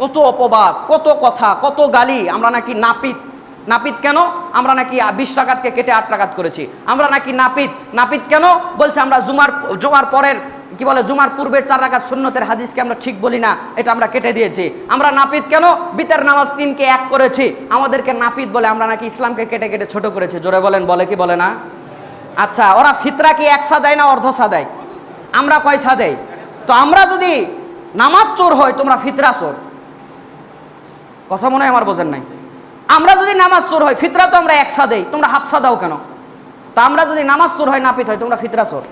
কত অপবাদ, কত কথা, কত গালি, আমরা নাকি নাপিত। নাপিত কেন? আমরা নাকি বিশ টাকাতকে কেটে আট টাকাত করেছি। আমরা নাকি নাপিত। নাপিত কেন? বলছে আমরা জুমার জুমার পরের, কি বলে, জুমার পূর্বের চার রাকাত সুন্নতের হাদিসকে আমরা ঠিক বলি না, এটা আমরা কেটে দিয়েছি। আমরা নাপিত কেন? বিতের নামাজ তিনকে এক করেছি। আমাদেরকে নাপিত বলে আমরা নাকি ইসলামকে কেটে কেটে ছোট করেছি। জোরে বলেন, বলে কি বলে না? আচ্ছা ওরা ফিতরা কি এক সা দেয় না অর্ধ সা দেয় আমরা কয় সা দেয় তো আমরা যদি নামাজ চোর হয়, তোমরা ফিতরা চোর। কথা মনে হয় আমার বোঝেন নাই। আমরা যদি নামাজ চোর হয়, ফিতরা তো আমরা একসা দেই তোমরা হাফসা দাও কেন? তা আমরা যদি নামাজ চোর হয়, নাপিত হয়, তোমরা ফিতরা চোর।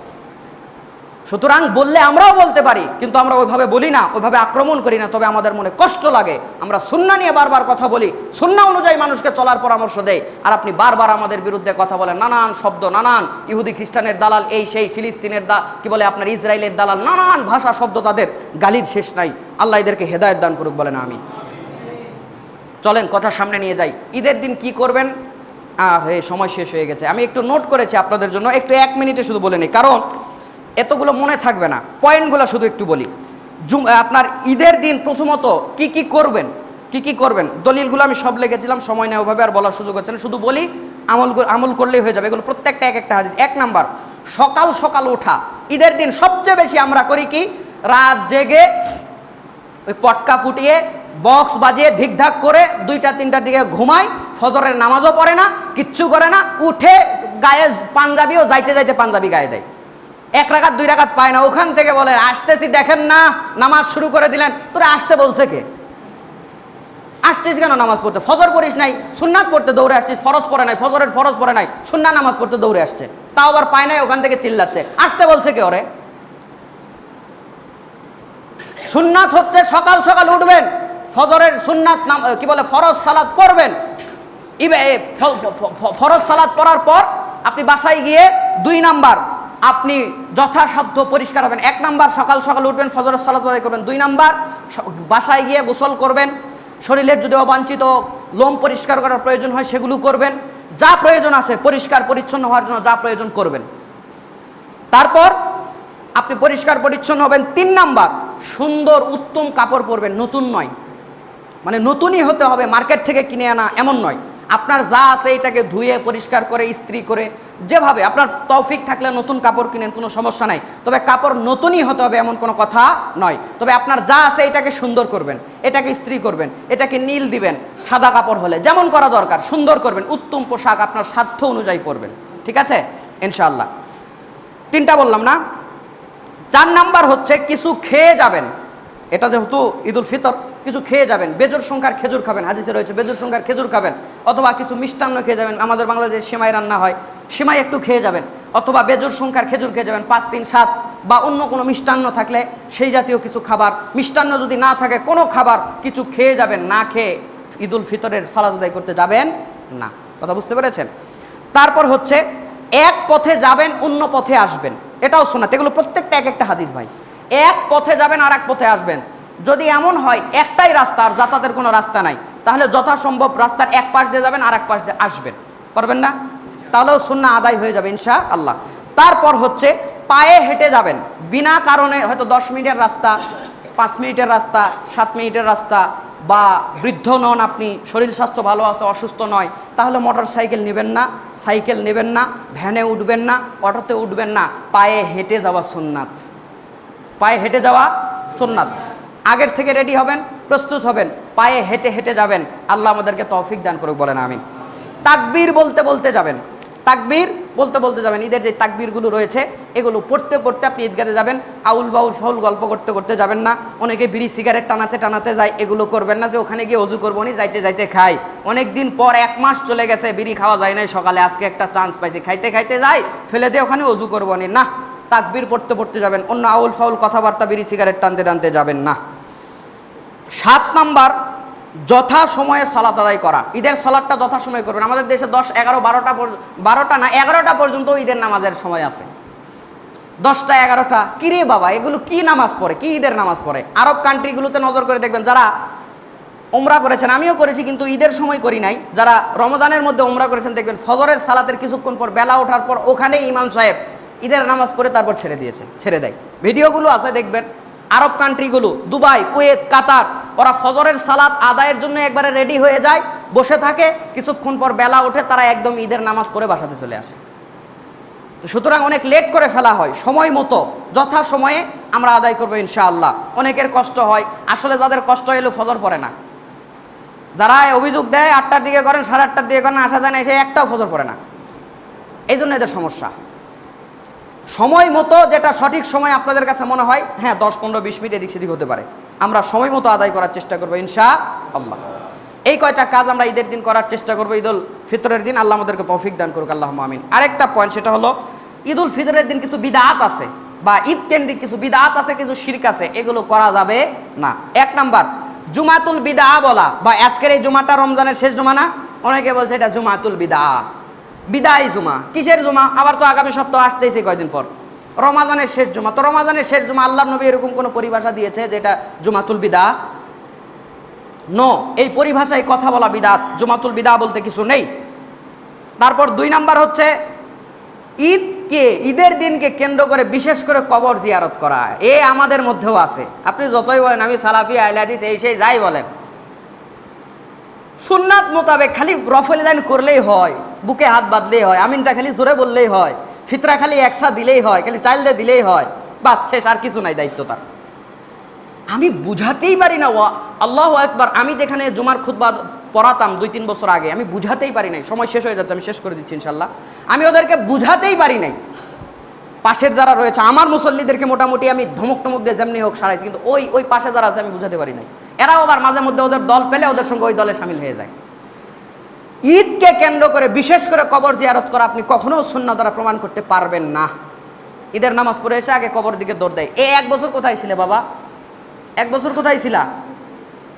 সুতরাং বললে আমরাও বলতে পারি, কিন্তু আমরা ওইভাবে বলি না, ওইভাবে আক্রমণ করি না, তবে আমাদের মনে কষ্ট লাগে। আমরা সুন্না নিয়ে বারবার কথা বলি, সুন্না অনুযায়ী মানুষকে চলার পরামর্শ দেয় আর আপনি বারবার আমাদের বিরুদ্ধে কথা বলেন, নানান শব্দ, নানান ইহুদি খ্রিস্টানের দালাল, এই সেই ফিলিস্তিনের দা, কি বলে আপনার ইসরায়েলের দালাল, নানান ভাষা শব্দ তাদের, গালির শেষ নাই। আল্লাহ এদেরকে হেদায়ত দান করুক বলেন আমি চলেন, কথা সামনে নিয়ে যাই। ঈদের দিন কি করবেন? আর হে, সময় শেষ হয়ে গেছে। আমি একটু নোট করেছি আপনাদের জন্য, একটু এক মিনিটে শুধু বলে নিই। কারণ এতগুলো মনে থাকবে না। পয়েন্টগুলো শুধু একটু বলি। আপনার ঈদের দিন প্রথমত কি কি করবেন? কি কি করবেন? দলিলগুলো আমি সব লিখেছিলাম, সময় নেই ওভাবে, আর বলার সুযোগ হচ্ছে না। শুধু বলি, আমল আমল করলেই হয়ে যাবে। এগুলো প্রত্যেকটা এক একটা হাদিস। এক নাম্বার, সকাল সকাল ওঠা। ঈদের দিন সবচেয়ে বেশি আমরা করি কি? রাত জেগে ওই পটকা ফুটিয়ে বক্স বাজিয়ে ধিকধাক করে দুইটা, তিনটার দিকে ঘুমায়, ফজরের নামাজও পড়ে না, কিচ্ছু করে না, উঠে গায়ে পাঞ্জাবিও যাইতে যাইতে পাঞ্জাবি গায়ে দেয়। এক রাখাত দুই রাখাত পায় না, ওখান থেকে বলে, আসতেছি, দেখেন না, নামাজ শুরু করে দিলেন। তোরা আসতে বলছে কে? আসছিস কেন নামাজ পড়তে? ফজর পড়িস নাই, সুন্নাত পড়তে দৌড়ে আসছিস, ফরজ পড়ে নাই, ফজরের ফরজ পড়ে নাই সুন্না নামাজ পড়তে দৌড়ে আসছে। তাও আবার পায় নাই, ওখান থেকে চিল্লাচ্ছে। আসতে বলছে কে ওরে? সুন্নাত হচ্ছে সকাল সকাল উঠবেন ফজরের সুন্নাত নাম কি বলে, ফরজ সালাদ পড়বেন। ফরজ সালাদ পড়ার পর আপনি বাসায় গিয়ে দুই নাম্বার আপনি যথাসাধ্য পরিষ্কার হবেন। এক নাম্বার সকাল সকাল উঠবেন, ফজরের সালাদ আদায় করবেন। দুই নাম্বার বাসায় গিয়ে গোসল করবেন। শরীরের যদি অবাঞ্ছিত লোম পরিষ্কার করার প্রয়োজন হয়, সেগুলো করবেন। যা প্রয়োজন আছে, পরিষ্কার পরিচ্ছন্ন হওয়ার জন্য যা প্রয়োজন করবেন। তারপর আপনি পরিষ্কার পরিচ্ছন্ন হবেন। তিন নাম্বার, সুন্দর উত্তম কাপড় পরবেন। নতুন নয়। মানে নতুনই হতে হবে, মার্কেট থেকে কিনে আনা এমন নয়। আপনার যা আছে এটাকে ধুয়ে, পরিষ্কার করে, ইস্ত্রি করে, যেভাবে আপনার তৌফিক থাকলে নতুন কাপড় কিনেন, কোনো সমস্যা নাই। তবে কাপড় নতুনই হতে হবে এমন কোনো কথা নয়। তবে আপনার যা আছে এটাকে সুন্দর করবেন, এটাকে ইস্ত্রি করবেন, এটাকে নীল দিবেন, সাদা কাপড় হলে যেমন করা দরকার, সুন্দর করবেন, উত্তম পোশাক আপনার সাধ্য অনুযায়ী পরবেন। ঠিক আছে? ইনশাআল্লাহ। তিনটা বললাম না? চার নাম্বার হচ্ছে, কিছু খেয়ে যাবেন। এটা যেহেতু ঈদুল ফিতর কিছু খেয়ে যাবেন। বেজোর সংখ্যার খেজুর খাবেন, হাদিসে রয়েছে, বেজোর সংখ্যার খেজুর খাবেন, অথবা কিছু মিষ্টান্ন খেয়ে যাবেন, আমাদের বাংলাদেশে সেমাই রান্না হয়, সেমাই একটু খেয়ে যাবেন, অথবা বেজোর সংখ্যার খেজুর খেয়ে যাবেন, পাঁচ, তিন, সাত, বা অন্য কোনো মিষ্টান্ন থাকলে সেই জাতীয় কিছু খাবার, মিষ্টান্ন যদি না থাকে কোনো খাবার, কিছু খেয়ে যাবেন, না খেয়ে ঈদুল ফিতরের সালাদ আদায় করতে যাবেন না। কথা বুঝতে পেরেছেন? তারপর হচ্ছে, এক পথে যাবেন, অন্য পথে আসবেন। এটাও শোনাতে এগুলো প্রত্যেকটা এক একটা হাদিস ভাই। এক পথে যাবেন আর এক পথে আসবেন। যদি এমন হয়, একটাই রাস্তা আর যাতায়াতের কোনো রাস্তা নাই, তাহলে যথাসম্ভব রাস্তার এক পাশ দিয়ে যাবেন আর এক পাশ দিয়ে আসবেন। পারবেন না? তাহলেও শূন্য আদায় হয়ে যাবে ইনশা আল্লাহ তারপর হচ্ছে, পায়ে হেঁটে যাবেন। বিনা কারণে হয়তো দশ মিনিটের রাস্তা, পাঁচ মিনিটের রাস্তা, সাত মিনিটের রাস্তা, বা বৃদ্ধ নন আপনি, শরীর স্বাস্থ্য ভালো আছে, অসুস্থ নয়, তাহলে মোটর সাইকেল নেবেন না, সাইকেল নেবেন না, ভ্যানে উঠবেন না, অটোতে উঠবেন না। পায়ে হেঁটে যাওয়া সুন্নাত। পায়ে হেঁটে যাওয়া সুন্নাত। আগের থেকে রেডি হবেন, প্রস্তুত হবেন, পায়ে হেঁটে হেঁটে যাবেন। আল্লাহ আমাদেরকে তৌফিক দান করুক, বলেন আমিন। তাকবীর বলতে বলতে যাবেন। তাকবীর বলতে বলতে যাবেন। ঈদের যে তাকবীরগুলো রয়েছে, এগুলো পড়তে পড়তে আপনি ঈদগাতে যাবেন। আউল বাউল ফাউল গল্প করতে করতে যাবেন না। অনেকে বিড়ি সিগারেট টানাতে টানাতে যায়, এগুলো করবেন না যে ওখানে গিয়ে অজু করব নি, যাইতে যাইতে খাই। অনেক দিন পর এক মাস চলে গেছে, বিড়ি খাওয়া যায় নাই, সকালে আজকে একটা চান্স পাইছি। খাইতে খাইতে যাই, ফেলে দিয়ে ওখানে অজু করব নি। না, তাকবীর পড়তে পড়তে যাবেন। অন্য আউল ফাউল কথাবার্তা বিড়ি সিগারেট টানতে টানতে যাবেন না। সাত নাম্বার যথা সময়ে সালাত আদায় করা। ঈদের সালাদটা যথা সময়ে করবেন। আমাদের দেশে দশ, এগারো, বারোটা বারোটা না, এগারোটা পর্যন্ত ঈদের নামাজের সময় আছে। দশটা, এগারোটা কিরে বাবা, এগুলো কি নামাজ পড়ে? কি ঈদের নামাজ পড়ে? আরব কান্ট্রিগুলোতে নজর করে দেখবেন, যারা ওমরা করেছেন, আমিও করেছি, কিন্তু ঈদের সময় করি নাই। যারা রমজানের মধ্যে ওমরা করেছেন, দেখবেন ফজরের সালাতের কিছুক্ষণ পর, বেলা ওঠার পর ওখানে ইমাম সাহেব ঈদের নামাজ পড়ে, তারপর ছেড়ে দিয়েছে, ছেড়ে দেয়। ভিডিওগুলো আছে, দেখবেন, আরব কান্ট্রিগুলো দুবাই, কুয়েত, কাতার ওরা ফজরের সালাত আদায়ের জন্য একবারে রেডি হয়ে যায়, বসে থাকে, কিছুক্ষণ পর বেলা ওঠে, তারা একদম ঈদের নামাজ পড়ে বাসাতে চলে আসে। তো সুতরাং অনেক লেট করে ফেলা হয়, সময় মতো, যথা সময়ে আমরা আদায় করব ইনশাআল্লাহ। অনেকের কষ্ট হয়, আসলে যাদের কষ্ট এলো ফজর পড়ে না। যারা অভিযোগ দেয়, আটটার দিকে করেন, সাড়ে আটটার দিকে করেন, আসা যায় না, এসে একটাও ফজর পড়ে না। এই জন্য এদের সমস্যা। সময় মতো যেটা সঠিক সময় আপনাদের কাছে মনে হয় হ্যাঁ দশ, পনেরো, বিশ মিনিট এদিক সেদিক হতে পারে। আমরা সময় মতো আদায় করার চেষ্টা করব ইনশা আল্লাহ এই কয়টা কাজ আমরা ঈদের দিন করার চেষ্টা করব, ঈদুল ফিতরের দিন, আল্লাহ আমাদেরকে তৌফিক দান করুক আল্লাহ আমিন। আরেকটা পয়েন্ট সেটা হলো, ঈদুল ফিতরের দিন কিছু বিদাত আছে বা ঈদ কেন্দ্রিক কিছু বিদাত আছে, কিছু শির্ক আছে, এগুলো করা যাবে না। এক নাম্বার, জুমাতুল বিদা বলা, বা আজকের এই জুমাটা রমজানের শেষ জুমা না? অনেকে বলছে এটা জুমাতুল বিদা বিদায় জুমা, কিসের জুমা? আবার তো আগামী সপ্তাহ আসতেইছে কয়দিন পর? রমাজানের শেষ জুমা। তো রমাজানের শেষ জুমা আল্লাহ নবী এরকম কোনো পরিভাষা দিয়েছে যেটা জুমাতুল বিদা? নো এই পরিভাষায় কথা বলা বিদাত। জুমাতুল বিদা বলতে কিছু নেই। তারপর দুই নাম্বার হচ্ছে ঈদকে ঈদের দিনকে কেন্দ্র করে বিশেষ করে কবর জিয়ারত করা। এ আমাদের মধ্যেও আছে। আপনি যতই বলেন, আমি সালাফি আইলাদিস এই সেই যাই বলেন। সুন্নাত মোতাবেক খালি রফল করলেই হয়, বুকে হাত বাঁধলেই হয়, আমিনটা খালি জোরে বললেই হয়। ফিতরা খালি একসা দিলেই হয়, খালি চাইল্ডে দিলেই হয়। বাস, শেষ, আর কিছু নাই দায়িত্ব তার। আমি বুঝাতেই পারি না, ওয়া আল্লাহ একবার আমি যেখানে জুমার খুতবা পড়াতাম দুই তিন বছর আগে, আমি বুঝাতেই পারি নাই। সময় শেষ হয়ে যাচ্ছে, আমি শেষ করে দিচ্ছি ইনশাল্লাহ আমি ওদেরকে বুঝাতেই পারি নাই। পাশের যারা রয়েছে, আমার মুসল্লিদেরকে মোটামুটি আমি ধমক টমক দিয়ে যেমনি হোক সারাইছি, কিন্তু ওই ওই পাশে যারা আছে, আমি বুঝাতে পারি নাই। এরাও আবার মাঝে মধ্যে ওদের দল পেলে ওদের সঙ্গে ওই দলে সামিল হয়ে যায়। ঈদকে কেন্দ্র করে বিশেষ করে কবর জিয়ারত করা আপনি কখনো শূন্য দ্বারা প্রমাণ করতে পারবেন না। ঈদের নামাজ পড়ে এসে আগে কবর দিকে দৌড় দেয়। এ এক বছর কোথায় ছিলে বাবা? এক বছর কোথায় ছিলা?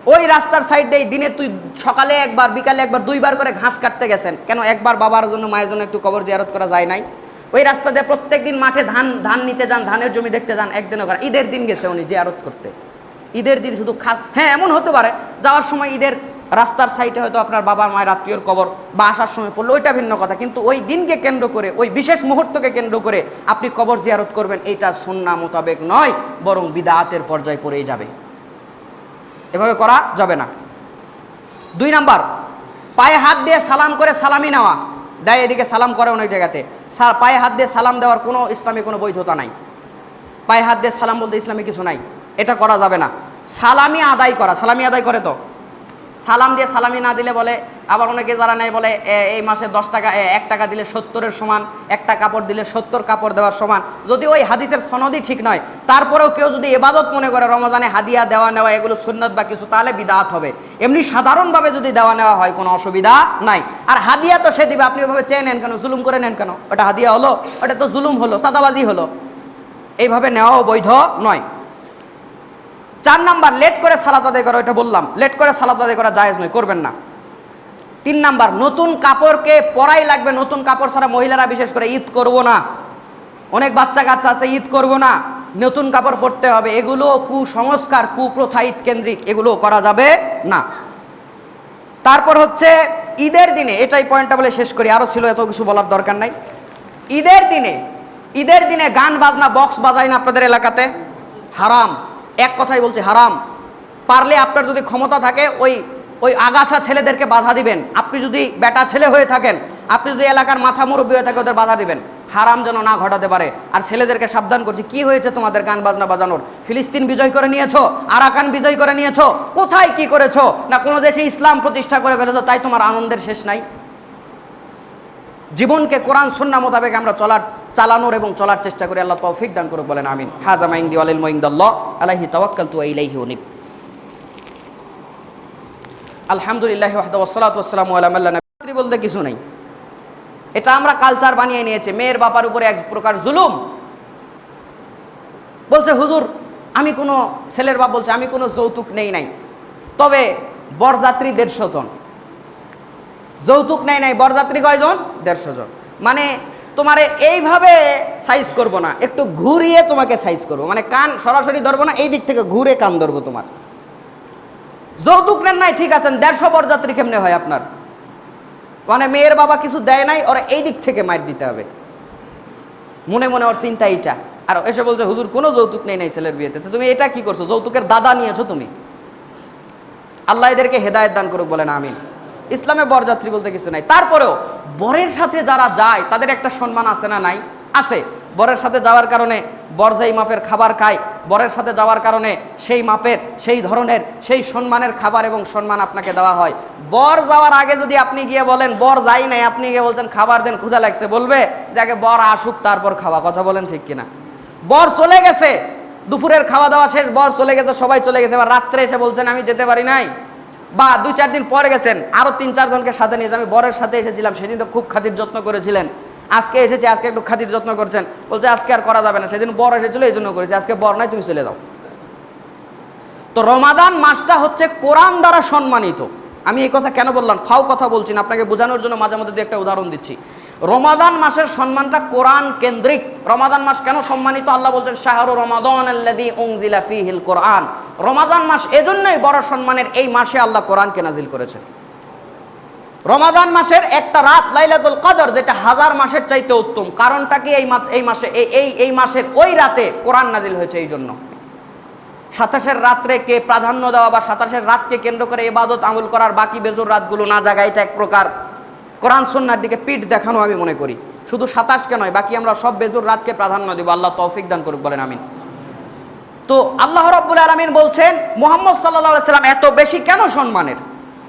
ওই রাস্তার সাইড দিয়ে দিনে তুই সকালে একবার, বিকালে একবার, দুইবার করে ঘাস কাটতে গেছেন। কেন একবার বাবার জন্য, মায়ের জন্য একটু কবর জিয়ারত করা যায় নাই? ওই রাস্তা দিয়ে প্রত্যেক দিন মাঠে ধান ধান নিতে যান, ধানের জমি দেখতে যান, একদিনও করে ঈদের দিন গেছে উনি জিয়ারত করতে। ঈদের দিন শুধু খা হ্যাঁ এমন হতে পারে, যাওয়ার সময় ঈদের রাস্তার সাইডে হয়তো আপনার বাবা মায়ের আত্মীয়র কবর বা আসার সময় পড়ল, ওইটা ভিন্ন কথা। কিন্তু ওই দিনকে কেন্দ্র করে, ওই বিশেষ মুহূর্তকে কেন্দ্র করে আপনি কবর জিয়ারত করবেন এইটা সন্না মোতাবেক নয়, বরং বিদাতের পর্যায়ে পড়েই যাবে। এভাবে করা যাবে না। দুই নাম্বার, পায়ে হাত দিয়ে সালাম করে সালামি নেওয়া। দেয় এদিকে সালাম করে অনেক জায়গাতে। পায়ে হাত দিয়ে সালাম দেওয়ার কোনো ইসলামী কোনো বৈধতা নাই। পায়ে হাত দিয়ে সালাম বলতে ইসলামে কিছু নাই। এটা করা যাবে না। সালামি আদায় করা। সালামি আদায় করে তো। সালাম দিয়ে সালামি না দিলে বলে, আবার অনেকে যারা নেয় বলে এই মাসে দশ টাকা এক টাকা দিলে সত্তরের সমান একটা কাপড় দিলে সত্তর কাপড় দেওয়ার সমান। যদি ওই হাদিসের সনদই ঠিক নয়, তারপরেও কেউ যদি এবাদত মনে করে রমজানে হাদিয়া, দেওয়া, নেওয়া, এগুলো সুন্নত বা কিছু, তাহলে বিদাত হবে। এমনি সাধারণভাবে যদি দেওয়া, নেওয়া হয়, কোনো অসুবিধা নাই। আর হাদিয়া তো সে দিবে, আপনি ওইভাবে চেয়ে নেন কেন, জুলুম করে নেন কেন? ওটা হাদিয়া হলো, ওটা তো জুলুম হলো সাদাবাজি হলো। এইভাবে নেওয়াও বৈধ নয়। চার নাম্বার লেট করে সালাত আদায় করা, ওইটা বললাম। লেট করে সালাত আদায় করা জায়েজ নয়, করবেন না। তিন নাম্বার, নতুন কাপড়কে পরাই লাগবে, নতুন কাপড় ছাড়া মহিলারা বিশেষ করে ঈদ করব না। অনেক বাচ্চা কাচ্চা আছে, ঈদ করব না। নতুন কাপড় পরতে হবে, এগুলো কুসংস্কার, কুপ্রথা ঈদ কেন্দ্রিক, এগুলো করা যাবে না। তারপর হচ্ছে, ঈদের দিনে, এটাই পয়েন্টটা বলে শেষ করি আরও ছিল এত কিছু বলার দরকার নাই। ঈদের দিনে ঈদের দিনে গান বাজনা বক্স বাজায় না আপনাদের এলাকাতে? হারাম। এক কথাই বলছি, হারাম। পারলে আপনার যদি ক্ষমতা থাকে, ওই ওই আগাছা ছেলেদেরকে বাধা দিবেন। আপনি যদি বেটা ছেলে হয়ে থাকেন, আপনি যদি এলাকার মাথা মুরব্বী হয়ে থাকে, ওদের বাধা দিবেন। হারাম যেন না ঘটাতে পারে। আর ছেলেদেরকে সাবধান করছি, কি হয়েছে তোমাদের গান বাজনা বাজানোর? ফিলিস্তিন বিজয় করে নিয়েছো? আরাকান বিজয় করে নিয়েছো? কোথায় কি করেছ? না কোনো দেশে ইসলাম প্রতিষ্ঠা করে ফেলেছো, তাই তোমার আনন্দের শেষ নাই? জীবনকে কোরআন সুন্না মোতাবেক আমরা চলার চালানোর এবং চলার চেষ্টা করি আল্লাহ তৌফিক দান করুক বলেন, আমিন। হাজা মাইন্দি আলিল মঈন্দাল্লাহ আলাইহি তাওয়াক্কাল তু ইলাইহি উনিব। আলহামদুলিল্লাহ ওয়াহদা ওয়াসসালাতু ওয়াসসালামু আলা মান লা বলতে কিছু নাই। এটা আমরা কালচার বানিয়ে নিয়েছে, মেয়ের বাপার উপরে এক প্রকার জুলুম। বলছে, হুজুর, আমি কোনো ছেলের বাপ বলছে, আমি কোনো যৌতুক নেই নাই। তবে বরযাত্রী দেড়শো জন। যৌতুক নেই নাই, বরযাত্রী কয়জন? দেড়শো জন। মানে তোমারে এইভাবে সাইজ করব না, একটু ঘুরিয়ে তোমাকে সাইজ করব। মানে কান সরাসরি ধরবো না, এই দিক থেকে ঘুরে কান ধরবো তোমার। যৌতুক নেন নাই, ঠিক আছেন, দেড়শো বরযাত্রী কেমনে হয় আপনার? মানে মেয়ের বাবা কিছু দেয় নাই, ওরা এই দিক থেকে মার দিতে হবে। মনে মনে ওর চিন্তা এইটা। আর এসে বলছে, হুজুর, কোনো যৌতুক নেই নাই ছেলের বিয়েতে। তো তুমি এটা কি করছ? যৌতুকের দাদা নিয়েছো তুমি? আল্লাহ এদেরকে হেদায়ত দান করুক, বলেন আমিন। ইসলামে বরযাত্রী বলতে কিছু নাই। তারপরেও বরের সাথে যারা যায়, তাদের একটা সম্মান আছে না নাই? আছে। বরের সাথে যাওয়ার কারণে বর যেই মাপের খাবার খায়, বরের সাথে যাওয়ার কারণে সেই মাপের, সেই ধরনের, সেই সম্মানের খাবার এবং সম্মান আপনাকে দেওয়া হয়। বর যাওয়ার আগে যদি আপনি গিয়ে বলেন, বর যাই নাই আপনি গিয়ে বলছেন, খাবার দেন, ক্ষুধা লাগছে বলবে যে, আগে বর আসুক, তারপর খাওয়া কথা বলেন ঠিক কিনা। বর চলে গেছে, দুপুরের খাওয়া দাওয়া শেষ, বর চলে গেছে, সবাই চলে গেছে, এবার রাত্রে এসে বলছেন, আমি যেতে পারি নাই। বা দুই চার দিন পরে গেছেন আরও তিন চারজনকে সাথে নিয়ে আমি বরের সাথে এসেছিলাম, সেদিন তো খুব খাতির যত্ন করেছিলেন। আজকে এসেছে, আজকে একটু খাতির যত্ন করছেন। বলছে, আজকে আর করা যাবে না। সেদিন বর এসেছিল, এই জন্য করেছে। আজকে বর নাই, তুমি চলে যাও। তো রমাদান মাসটা হচ্ছে কোরআন দ্বারা সম্মানিত। আমি এই কথা কেন বললাম? ফাও কথা বলছি না। আপনাকে বোঝানোর জন্য মাঝে মধ্যে দু একটা উদাহরণ দিচ্ছি। রমাদান মাসের সম্মানটা কোরআন কেন্দ্রিক। রমাদান মাস কেন সম্মানিত? আল্লাহ বলছেন, শাহরু রমাদান ফীহিল কোরআন। রমাদান মাস এজন্যই বড় সম্মানের এই মাসে আল্লাহ কোরআনকে নাজিল করেছেন। রমাদান মাসের একটা রাত, লাইলাতুল কদর, যেটা হাজার মাসের চাইতে উত্তম। কারণটা কি? এই এই মাসে, এই এই মাসের ওই রাতে কোরআন নাজিল হয়েছে এই জন্য। সাতাশের রাত্রে কে প্রাধান্য দেওয়া বা সাতাশের রাতকে কেন্দ্র করে ইবাদত আমল করার বাকি বেজোর রাতগুলো না জাগা এটা এক প্রকার কোরআন সন্ন্যার দিকে পিঠ দেখানো আমি মনে করি। শুধু সাতাশকে নয়, বাকি আমরা সব বেজুর রাতকে প্রাধান্য দিব। আল্লাহ তৌফিক দান করুক, বলেন আমিন। তো আল্লাহ রব্বুল আলমিন বলছেন, মোহাম্মদ সাল্লাহ সাল্লাম এত বেশি কেন সম্মানের?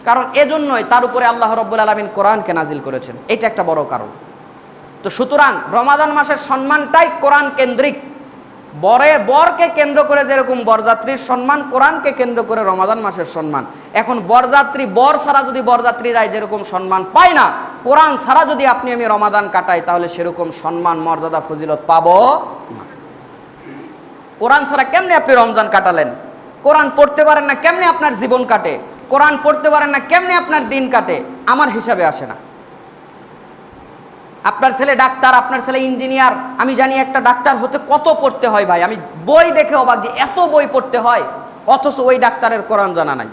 কারণ এজন্যই তার উপরে আল্লাহ রব্বুল আলমিন কোরআনকে নাজিল করেছেন। এটা একটা বড় কারণ। তো সুতরাং রমাদান মাসের সম্মানটাই কোরআন কেন্দ্রিক। বরের বরকে কেন্দ্র করে যেরকম বরযাত্রীর সম্মান, কোরআনকে কেন্দ্র করে রমাদান মাসের সম্মান। এখন বরযাত্রী, বর ছাড়া যদি বরযাত্রী যায়, যেরকম সম্মান পায় না, কোরআন ছাড়া যদি আপনি আমি রমাদান কাটাই, তাহলে সেরকম সম্মান, মর্যাদা, ফজিলত পাবো না। কোরআন ছাড়া কেমনে আপনি রমজান কাটালেন? কোরআন পড়তে পারেন না, কেমনে আপনার জীবন কাটে? কোরআন পড়তে পারেন না, কেমনে আপনার দিন কাটে? আমার হিসাবে আসে না। আপনার ছেলে ডাক্তার, আপনার ছেলে ইঞ্জিনিয়ার, আমি জানি একটা ডাক্তার হতে কত পড়তে হয় ভাই। আমি বই দেখে অবাক যে এত বই পড়তে হয়, অথচ ওই ডাক্তারের কোরআন জানা নাই।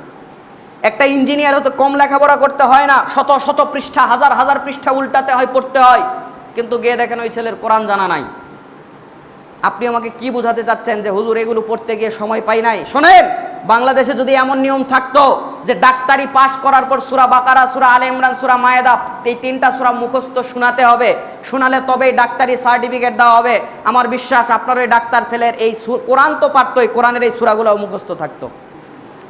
একটা ইঞ্জিনিয়ার হতে কম লেখাপড়া করতে হয় না, শত শত পৃষ্ঠা, হাজার হাজার পৃষ্ঠা উল্টাতে হয়, পড়তে হয়। কিন্তু গিয়ে দেখেন ওই ছেলের কোরআন জানা নাই। আপনি আমাকে কি বোঝাতে চাচ্ছেন যে হুজুর এগুলো পড়তে গিয়ে সময় পাই নাই? শোনেন! বাংলাদেশে যদি এমন নিয়ম থাকতো যে ডাক্তারি পাশ করার পর সুরা বাকারা, সুরা আলে ইমরান, সুরা মায়েদা, এই তিনটা সুরা মুখস্থ শোনাতে হবে। শোনালে তবেই ডাক্তারি সার্টিফিকেট দেওয়া হবে। আমার বিশ্বাস, আপনার ওই ডাক্তার ছেলের এই কোরআন তো পারতোই, কোরআনের এই সুরাগুলো মুখস্থ থাকতো।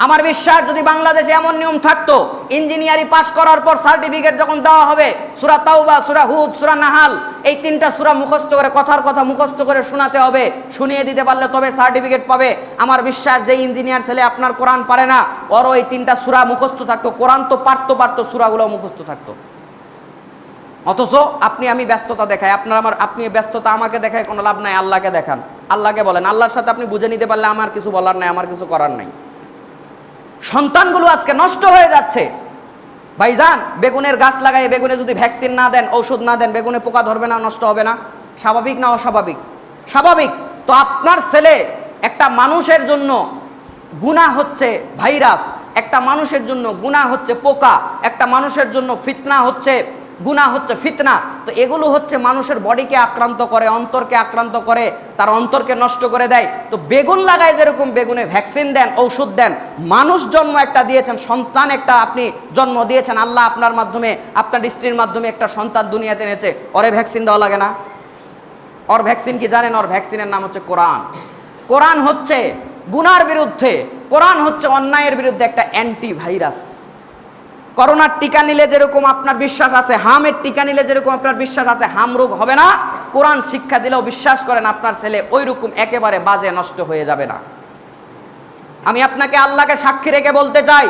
আমার বিশ্বাস, যদি বাংলাদেশে এমন নিয়ম থাকতো, ইঞ্জিনিয়ারিং পাশ করার পর সার্টিফিকেট যখন দেওয়া হবে, সুরা তাওবা, সুরা হুদ, সুরা নাহাল, এই তিনটা সুরা মুখস্থ করে, কথার কথা মুখস্থ করে শোনাতে হবে, শুনিয়ে দিতে পারলে তবে সার্টিফিকেট পাবে। আমার বিশ্বাস, যে ইঞ্জিনিয়ার ছেলে আপনার কোরআন পারে না, ওরও এই তিনটা সুরা মুখস্থ থাকতো। কোরআন তো পারতো পারতো সুরাগুলো মুখস্থ থাকতো। অথচ আপনি, আমি ব্যস্ততা দেখাই, আপনার আমার, আপনি ব্যস্ততা আমাকে দেখায় কোনো লাভ নাই, আল্লাহকে দেখান। আল্লাহকে বলেন, আল্লাহর সাথে আপনি বুঝে নিতে পারলে আমার কিছু বলার নাই, আমার কিছু করার নাই। সন্তানগুলো আজকে নষ্ট হয়ে যাচ্ছে। ভাই যান বেগুনের গাছ লাগাই বেগুনে যদি ভ্যাকসিন না দেন, ঔষধ না দেন, বেগুনে পোকা ধরবে না, নষ্ট হবে না। স্বাভাবিক না অস্বাভাবিক? স্বাভাবিক। তো আপনার ছেলে একটা মানুষের জন্য গুণা হচ্ছে ভাইরাস, একটা মানুষের জন্য গুণা হচ্ছে পোকা, একটা মানুষের জন্য ফিতনা হচ্ছে গুণা হচ্ছে ফিতনা। তো এগুলো হচ্ছে মানুষের বডিকে আক্রান্ত করে, অন্তরকে আক্রান্ত করে, তার অন্তরকে নষ্ট করে দেয়। তো বেগুন লাগায় যেরকম বেগুনে ভ্যাকসিন দেন, ঔষধ দেন, মানুষ জন্ম একটা দিয়েছেন, সন্তান একটা আপনি জন্ম দিয়েছেন, আল্লাহ আপনার মাধ্যমে, আপনার স্ত্রীর মাধ্যমে একটা সন্তান দুনিয়াতে এনেছে, ওরে ভ্যাকসিন দেওয়া লাগে না। ওর ভ্যাকসিন কি জানেন? ওর ভ্যাকসিনের নাম হচ্ছে কোরআন। কোরআন হচ্ছে গুনার বিরুদ্ধে, কোরআন হচ্ছে অন্যায়ের বিরুদ্ধে একটা অ্যান্টি ভাইরাস করোনার টিকা নিলে যেরকম আপনার বিশ্বাস আছে, হামের টিকা নিলে যেরকম আপনার বিশ্বাস আছে, হাম রোগ হবে না। কোরআন শিক্ষা দিলেও বিশ্বাস করেন আপনার ছেলে ওই রকম একেবারে বাজে, নষ্ট হয়ে যাবে না। আমি আপনাকে আল্লাহকে সাক্ষী রেখে বলতে চাই,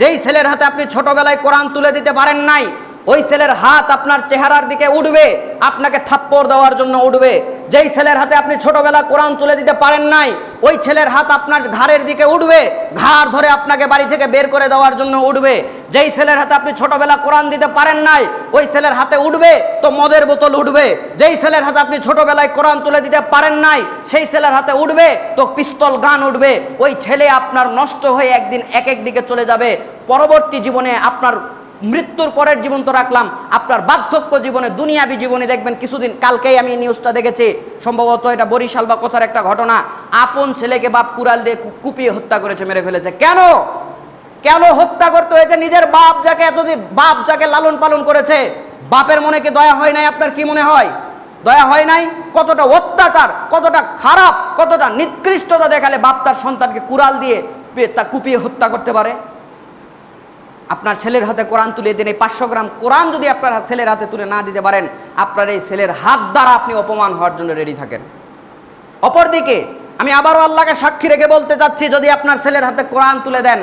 যেই ছেলের হাতে আপনি ছোটবেলায় কোরআন তুলে দিতে পারেন নাই ওই ছেলের হাত আপনার চেহারার দিকে উঠবে, আপনাকে থাপ্পড় দেওয়ার জন্য উঠবে। যেই ছেলের হাতে আপনি ছোটবেলা কোরআন তুলে দিতে পারেন নাই, ওই ছেলের হাত আপনার ঘাড়ের দিকে উঠবে, ঘাড় ধরে আপনাকে বাড়ি থেকে বের করে দেওয়ার জন্য উঠবে। যেই ছেলের হাতে আপনি ছোটবেলা কোরআন দিতে পারেন নাই, ওই ছেলের হাতে উঠবে তো মদের বোতল উঠবে। যেই ছেলের হাতে আপনি ছোটবেলায় কোরআন তুলে দিতে পারেন নাই, সেই ছেলের হাতে উঠবে তো পিস্তল গান উঠবে। ওই ছেলে আপনার নষ্ট হয়ে একদিন এক এক দিকে চলে যাবে। পরবর্তী জীবনে আপনার মৃত্যুর পরের জীবন তো রাখলাম। আপনার বার্ধক্য জীবনে, দুনিয়াবি জীবনে দেখবেন কিছুদিন, কালকেই আমি নিউজটা দেখেছি। সম্ভবত এটা বরিশাল বা কথার একটা ঘটনা। আপন ছেলেকে বাপ কুড়াল দিয়ে কুপিয়ে হত্যা করেছে, মেরে ফেলেছে। কেন? কেন হত্যা করতে হয়েছে? নিজের বাপ যাকে এতদিন বাপ যাকে লালন পালন করেছে, বাপের মনে কি দয়া হয় নাই? আপনার কি মনে হয়? দয়া হয় নাই? কতটা অত্যাচার, কতটা খারাপ, কতটা নিকৃষ্টতা দেখালে বাপ তার সন্তানকে কুড়াল দিয়ে তা কুপিয়ে হত্যা করতে পারে? আপনার ছেলের হাতে কোরআন তুলে দিন, এই পাঁচশো গ্রাম কোরআন যদি আপনার ছেলের হাতে তুলে না দিতে পারেন, আপনার এই ছেলের হাত দ্বারা আপনি অপমান হওয়ার জন্য রেডি থাকেন। অপরদিকে, আমি আবারও আল্লাহকে সাক্ষী রেখে বলতে চাচ্ছি, যদি আপনার ছেলের হাতে কোরআন তুলে দেন,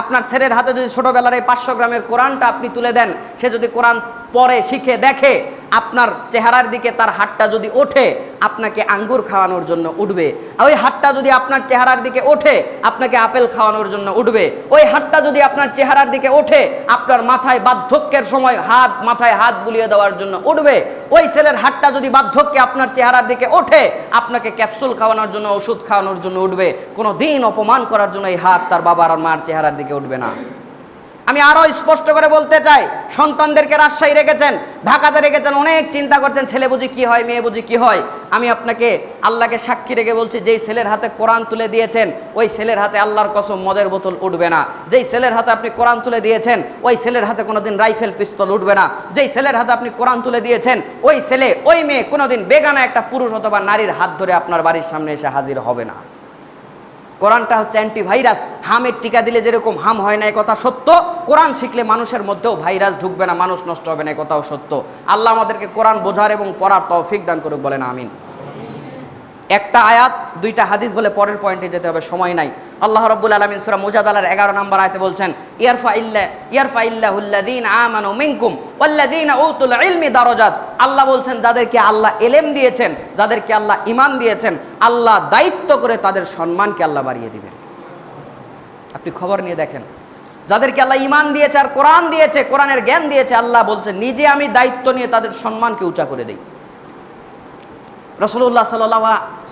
আপনার ছেলের হাতে যদি ছোটোবেলার এই পাঁচশো গ্রামের কোরআনটা আপনি তুলে দেন, সে যদি কোরআন পরে শিখে, দেখে আপনার চেহারার দিকে তার হাতটা যদি ওঠে, আপনাকে আঙ্গুর খাওয়ানোর জন্য উঠবে। ওই হাতটা যদি আপনার চেহারার দিকে ওঠে, আপনাকে আপেল খাওয়ানোর জন্য উঠবে। ওই হাতটা যদি আপনার চেহারার দিকে ওঠে, আপনার মাথায় বার্ধক্যের সময় হাত, মাথায় হাত বুলিয়ে দেওয়ার জন্য উঠবে। ওই ছেলের হাতটা যদি বার্ধক্যে আপনার চেহারার দিকে ওঠে, আপনাকে ক্যাপসুল খাওয়ানোর জন্য, ওষুধ খাওয়ানোর জন্য উঠবে। কোনো দিন অপমান করার জন্য এই হাত তার বাবার আর মার চেহারার দিকে উঠবে না। আমি আরও স্পষ্ট করে বলতে চাই, সন্তানদেরকে রাজশাহী রেখেছেন, ঢাকাতে রেখেছেন, অনেক চিন্তা করছেন, ছেলে বুঝি কি হয়, মেয়ে বুঝি কি হয়। আমি আপনাকে আল্লাহকে সাক্ষী রেখে বলছি, যেই ছেলের হাতে কোরআন তুলে দিয়েছেন, ওই ছেলের হাতে আল্লাহর কসম মদের বোতল উঠবে না। যেই ছেলের হাতে আপনি কোরআন তুলে দিয়েছেন, ওই ছেলের হাতে কোনোদিন রাইফেল পিস্তল উঠবে না। যেই ছেলের হাতে আপনি কোরআন তুলে দিয়েছেন, ওই ছেলে, ওই মেয়ে কোনোদিন বেগানা একটা পুরুষ অথবা নারীর হাত ধরে আপনার বাড়ির সামনে এসে হাজির হবে না। কোরআনটা হচ্ছে অ্যান্টিভাইরাস হামের টিকা দিলে যেরকম হাম হয় না কথা সত্য। কোরআন শিখলে মানুষের মধ্যেও ভাইরাস ঢুকবে না, মানুষ নষ্ট হবে না কথাও সত্য। আল্লাহ আমাদেরকে কোরআন বোঝার এবং পড়ার তৌফিক দান করুক বলেন, আমিন। একটা আয়াত, দুইটা হাদিস বলে পরের পয়েন্টে যেতে হবে, সময় নাই। আল্লাহ রব্বুল আলমিন সুরা মুজাদালার এগারো নম্বর আয়তে বলছেন, ইয়ারফা ইল্লা ইয়ারফা ইল্লাহুল্লাযীনা আমানু মিনকুম ওয়াল্লাযীনা উতুল ইলমি দারাজাত। আল্লাহ বলছেন, যাদেরকে আল্লাহ এলেম দিয়েছেন, যাদেরকে আল্লাহ ইমান দিয়েছেন, আল্লাহ দায়িত্ব করে তাদের সম্মানকে আল্লাহ বাড়িয়ে দিবেন। আপনি খবর নিয়ে দেখেন, যাদেরকে আল্লাহ ইমান দিয়েছে আর কোরআন দিয়েছে, কোরআনের জ্ঞান দিয়েছে, আল্লাহ বলছে, নিজে আমি দায়িত্ব নিয়ে তাদের সম্মানকে উঁচা করে দিই। রসুল্লাহ সাল্লাহ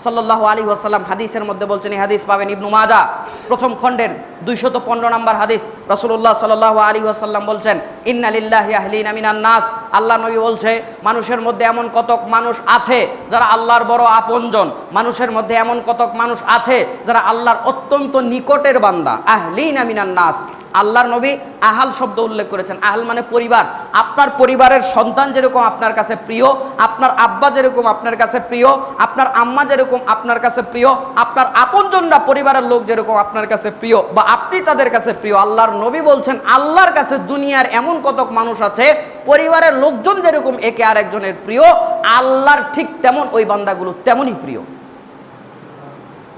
সাল্লাহ আলী ওয়াসাল্লাম হাদিসের মধ্যে বলছেন এই হাদিস পাবেন ইবনু মাজা প্রথম খণ্ডের দুইশত পনেরো নম্বর হাদিস রসুল্লাহ সাল্লাহ আলী ওয়াসাল্লাম বলছেন, ইন্নালিল্লাহ আহলিন আমিনান নাস। আল্লাহ নবী বলছে, মানুষের মধ্যে এমন কতক মানুষ আছে যারা আল্লাহর বড় আপনজন? মানুষের মধ্যে এমন কতক মানুষ আছে যারা আল্লাহর অত্যন্ত নিকটের বান্দা? আহলিন আমিনান নাস। আল্লাহর নবী আহাল শব্দ উল্লেখ করেছেন। আহাল মানে পরিবার। আপনার পরিবারের সন্তান যেরকম আপনার কাছে প্রিয়, আপনার আব্বা যেরকম আপনার কাছে প্রিয়, আপনার আম্মা যেরকম আপনার কাছে প্রিয়, আপনার আপনজনরা পরিবারের লোক যেরকম আপনার কাছে প্রিয় বা আপনি তাদের কাছে প্রিয়, আল্লাহর নবী বলছেন, আল্লাহর কাছে দুনিয়ার এমন কতক মানুষ আছে, পরিবারের লোকজন যেরকম একে আরেকজনের প্রিয়, আল্লাহর ঠিক তেমন ওই বান্দাগুলো তেমনই প্রিয়।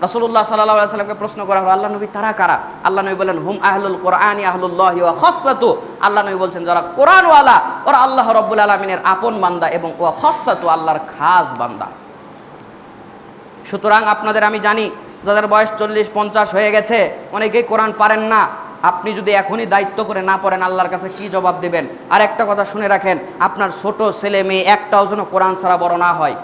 রাসূলুল্লাহ সাল্লাল্লাহু আলাইহি সাল্লামকে প্রশ্ন করা হলো আল্লাহ নবী তারা কারা? আল্লাহ নবী বলেন হুম আহলুল কোরআনি আহলুল্লাহি খাসসাতু আল্লাহ নবী বলছেন, যারা কোরআনওয়ালা, ওরা আল্লাহ রাব্বুল আলামিনের আপন বান্দা এবং ওয়া খাসসাতু আল্লাহর খাস বান্দা। সুতরাং আপনাদের আমি জানি, যাদের বয়স চল্লিশ, পঞ্চাশ হয়ে গেছে, অনেকেই কোরআন পারেন না। আপনি যদি এখনই দায়িত্ব করে না পড়েন, আল্লাহর কাছে কি জবাব দেবেন? আর একটা কথা শুনে রাখেন, আপনার ছোট ছেলে মেয়ে একটাও যেন কোরআন ছাড়া বড় না হয়।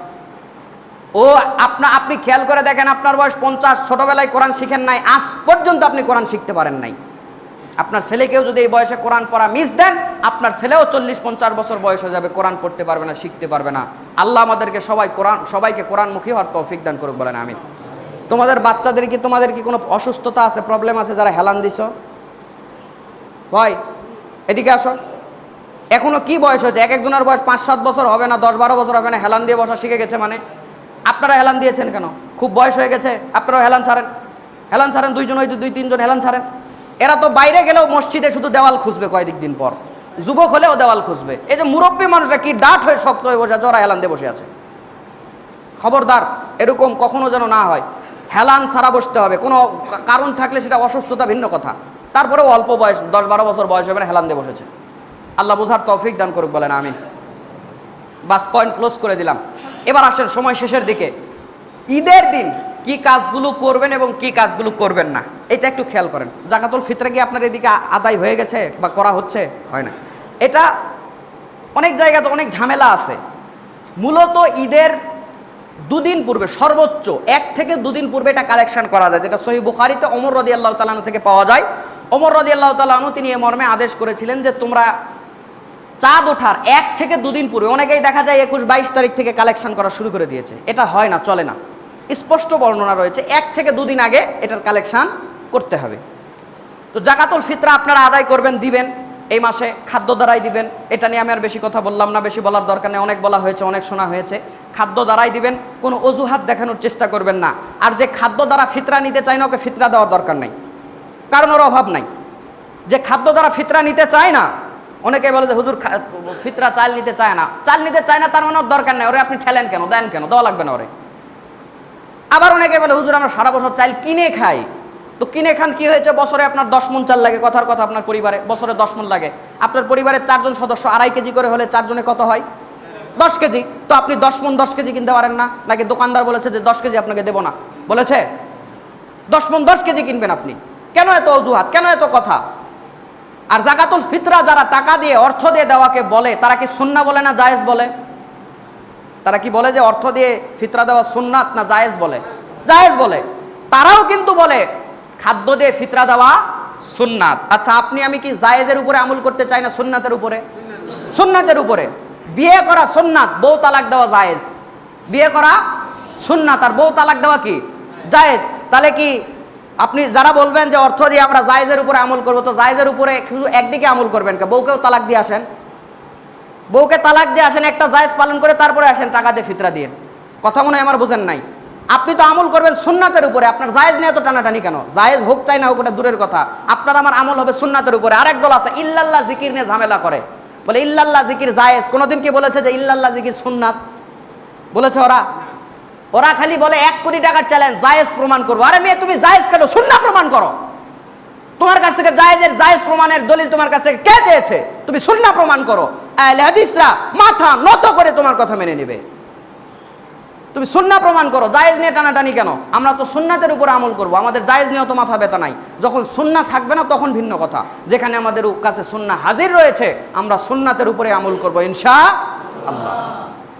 ও, আপনা, আপনি খেয়াল করে দেখেন আপনার বয়স পঞ্চাশ, ছোটবেলায় কোরআন শিখেন নাই, আজ পর্যন্ত আপনি কোরআন শিখতে পারেন নাই। আপনার ছেলেকেও যদি এই বয়সে কোরআন পড়া মিস দেন, আপনার ছেলেও চল্লিশ, পঞ্চাশ বছর বয়স হয়ে যাবে, কোরআন পড়তে পারবে না, শিখতে পারবে না। আল্লাহ আমাদেরকে সবাই কোরআন, সবাইকে কোরআনমুখী হওয়ার তৌফিক দান করুক বলেন আমি তোমাদের বাচ্চাদের কি, তোমাদের কি কোনো অসুস্থতা আছে প্রবলেম আছে যারা হেলান দিছ? ভাই এদিকে আসো। এখনও কি বয়স হয়েছে? এক একজনের বয়স পাঁচ, সাত বছর হবে না, দশ, বারো বছর হবে না, হেলান দিয়ে বসা শিখে গেছে মানে? আপনারা হেলান দিয়েছেন কেন? খুব বয়স হয়ে গেছে, আপনারাও হেলান ছাড়েন। হেলান ছাড়েন দুইজন হয়তো দুই তিনজন হেলান ছাড়েন। এরা তো বাইরে গেলেও মসজিদে শুধু দেওয়াল খুঁজবে কয়েক দিন পর। যুবক হলেও দেওয়াল খুঁজবে। এই যে মুরব্বী মানুষরা কি ডাট হয়ে শক্ত হয়ে বসে আছে, ওরা হেলান দিয়ে বসে আছে। খবরদার, এরকম কখনো যেন না হয়। হেলান ছাড়া বসতে হবে। কোনো কারণ থাকলে সেটা অসুস্থতা ভিন্ন কথা। তারপরেও অল্প বয়স, দশ বারো বছর বয়স হবে হেলান দিয়ে বসেছে। আল্লাহ বোঝার তৌফিক দান করুক বলেন আমি বাস পয়েন্ট ক্লোজ করে দিলাম। এবার আসেন সময় শেষের দিকে। ঈদের দিন কি কাজগুলো করবেন এবং কি কাজগুলো করবেন না, এটা একটু খেয়াল করেন। জাকাতুল ফিতরা কি আপনার এদিকে আদায় হয়ে গেছে বা করা হচ্ছে? হয় না। এটা অনেক জায়গাতে অনেক ঝামেলা আছে। মূলত ঈদের দুদিন পূর্বে সর্বোচ্চ এক থেকে দুদিন পূর্বে এটা কালেকশন করা যায়, যেটা সহি বুখারিতে অমর রদি আল্লাহ তালানু থেকে পাওয়া যায়। অমর রদি আল্লাহ তালানু তিনি এ মর্মে আদেশ করেছিলেন যে তোমরা চাঁদ ওঠার এক থেকে দুদিন পূর্বে, অনেকেই দেখা যায় একুশ বাইশ তারিখ থেকে কালেকশন করা শুরু করে দিয়েছে। এটা হয় না, চলে না। স্পষ্ট বর্ণনা রয়েছে, এক থেকে দুদিন আগে এটার কালেকশন করতে হবে। তো জাকাতুল ফিতরা আপনারা আদায় করবেন, দিবেন, এই মাসে খাদ্য দ্বারাই দিবেন। এটা নিয়ে আমি আর বেশি কথা বললাম না, বেশি বলার দরকার নেই, অনেক বলা হয়েছে, অনেক শোনা হয়েছে। খাদ্য দ্বারাই দিবেন, কোনো অজুহাত দেখানোর চেষ্টা করবেন না। আর যে খাদ্য দ্বারা ফিতরা নিতে চায় না, ওকে ফিতরা দেওয়ার দরকার নেই। কারণ ওর অভাব নাই। যে খাদ্য দ্বারা ফিতরা নিতে চায় না অনেকে বলে যে, হুজুর ফিতরা চাল নিতে চায় না। চাল নিতে চায় না, তার মানে দরকার নেই। ওরে আপনি ঠেলেন কেন? দেন কেন? দেওয়া লাগবে না ওরে। আবার অনেকে বলে, হুজুর, আমরা সারা বছর চাল কিনে খাই। তো কিনে খান কি হয়েছে? বছরে আপনার দশ মন চাল লাগে। কথার কথা আপনার পরিবারে। বছরে দশ মন লাগে। আপনার পরিবারের চারজন সদস্য আড়াই কেজি করে হলে চারজনে কত হয়? দশ কেজি। তো আপনি দশ মন দশ কেজি কিনতে পারেন না? নাকি দোকানদার বলেছে যে, দশ কেজি আপনাকে দেবো না? বলেছে? দশ মন দশ কেজি কিনবেন আপনি। কেন এত অজুহাত? কেন এত কথা? আর জাকাতুল ফিতরা যারা টাকা দিয়ে অর্থ দিয়ে দেওয়াকে বলে, তারা কি সুন্না বলে না জায়েজ বলে? তারা কি বলে যে অর্থ দিয়ে ফিতরা দেওয়া সুন্নাত না জায়েজ বলে? জায়েজ বলে। তারাও কিন্তু বলে, খাদ্য দিয়ে ফিতরা দেওয়া সুন্নাত। আচ্ছা আপনি, আমি কি জায়েজের উপরে আমল করতে চাই না সুন্নাতের উপরে? সুন্নাতের উপরে। বিয়ে করা সুন্নাত, বউ তালাক দেওয়া জায়েজ। বিয়ে করা সুন্নাত, আর বউ তালাক দেওয়া কি? জায়েজ। তাহলে কি আপনি যারা বলবেন যে অর্থ দিয়ে আমরা জায়েজের উপরে আমল করব, তো জায়েজের উপরে শুধু একদিকে আমল করবেন বউকেও তালাক দিয়ে আসেন। বউকে তালাক দিয়ে আসেন, একটা জায়েজ পালন করে তারপরে আসেন, টাকা দিয়ে ফিতরা দিয়ে। কথা মনে হয় আমার বোঝেন নাই? আপনি তো আমল করবেন সুন্নাতের উপরে, আপনার জায়েজ নিয়ে তো টানাটানি কেন? জায়েজ হোক চাই না হোক, ওটা দূরের কথা। আপনার আমার আমল হবে সুন্নাতের উপরে। আরেক দল আছে, ইল্লাল্লাহ জিকির নিয়ে ঝামেলা করে। বলে, ইল্লাল্লাহ জিকির জায়েজ। কোনোদিন কি বলেছে যে ইল্লাল্লাহ জিকির সুন্নাত? বলেছে ওরা? ওরা খালি বলে, এক কোটি টাকার চ্যালেঞ্জ জায়েজ প্রমাণ করব। আরে মেয়ে, তুমি জায়েজ কেন? সুন্না প্রমাণ করো। তোমার কাছ থেকে জায়েজের, জায়েজ প্রমাণের দলিল তোমার কাছ থেকে কে চেয়েছে? তুমি সুন্না প্রমাণ করো। হাদিসরা মাথা নত করে তোমার কথা মেনে নেবে। তুমি সুন্না প্রমাণ করো। জায়েজ নিয়ে টানাটানি কেন? আমরা তো সুন্নাতের উপর আমল করব। আমাদের জায়েজ নিয়েও তো মাথা ব্যথা নাই। যখন সুন্না থাকবে না, তখন ভিন্ন কথা। যেখানে আমাদের কাছে সুন্না হাজির রয়েছে, আমরা সুন্নাতের উপরে আমল করব, ইনশা আল্লাহ।